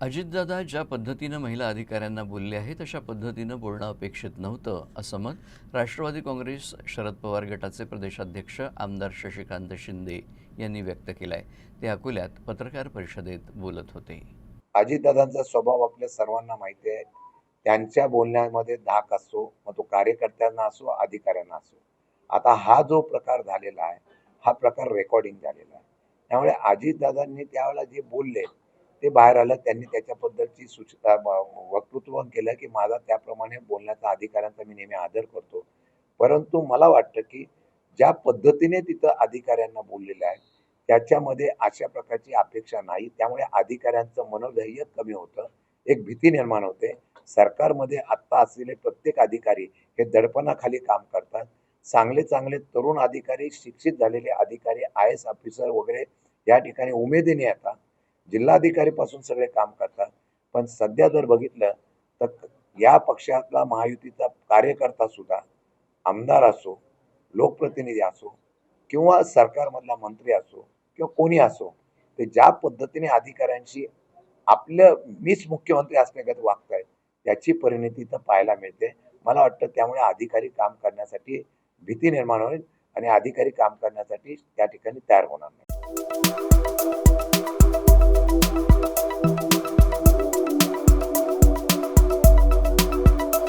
अजितदादा ज्या पद्धतीनं महिला अधिकाऱ्यांना बोलले आहेत तशा पद्धतीनं बोलणं अपेक्षित नव्हतं असं मत राष्ट्रवादी काँग्रेस शरद पवार गटाचे प्रदेशाध्यक्ष आमदार शशिकांत शिंदे यांनी व्यक्त केलं आहे ते अकोल्यात पत्रकार परिषदेत बोलत होते. अजितदादांचा स्वभाव आपल्या सर्वांना माहिती आहे. त्यांच्या बोलण्यामध्ये धाक असो मग तो कार्यकर्त्यांना असो अधिकाऱ्यांना असो. आता हा जो प्रकार झालेला आहे हा प्रकार रेकॉर्डिंग झालेला आहे. त्यामुळे अजितदादांनी त्यावेळेला जे बोलले ते बाहेर आलं त्यांनी त्याच्याबद्दलची सूचना वक्तृत्व केलं की माझा त्याप्रमाणे बोलण्याचा अधिकाऱ्यांचा मी नेहमी आदर करतो. परंतु मला वाटतं की ज्या पद्धतीने तिथं अधिकाऱ्यांना बोललेलं आहे त्याच्यामध्ये अशा प्रकारची अपेक्षा नाही. त्यामुळे अधिकाऱ्यांचं मनोधैर्य कमी होतं. एक भीती निर्माण होते. सरकारमध्ये आत्ता असलेले प्रत्येक अधिकारी हे दडपणाखाली काम करतात. चांगले चांगले तरुण अधिकारी शिक्षित झालेले अधिकारी आय एस ऑफिसर वगैरे या ठिकाणी उमेदीने येतात. जिल्हाधिकारीपासून सगळे काम करतात. पण सध्या जर बघितलं तर या पक्षातला महायुतीचा कार्यकर्ता सुद्धा आमदार असो लोकप्रतिनिधी असो किंवा सरकारमधला मंत्री असो किंवा कोणी असो ते ज्या पद्धतीने अधिकाऱ्यांशी आपलं मीच मुख्यमंत्री असण्यागत वागतायत त्याची परिणिती तर पाहायला मिळते. मला वाटतं त्यामुळे अधिकारी काम करण्यासाठी भीती निर्माण होईल आणि अधिकारी काम करण्यासाठी त्या ठिकाणी तयार होणार नाही.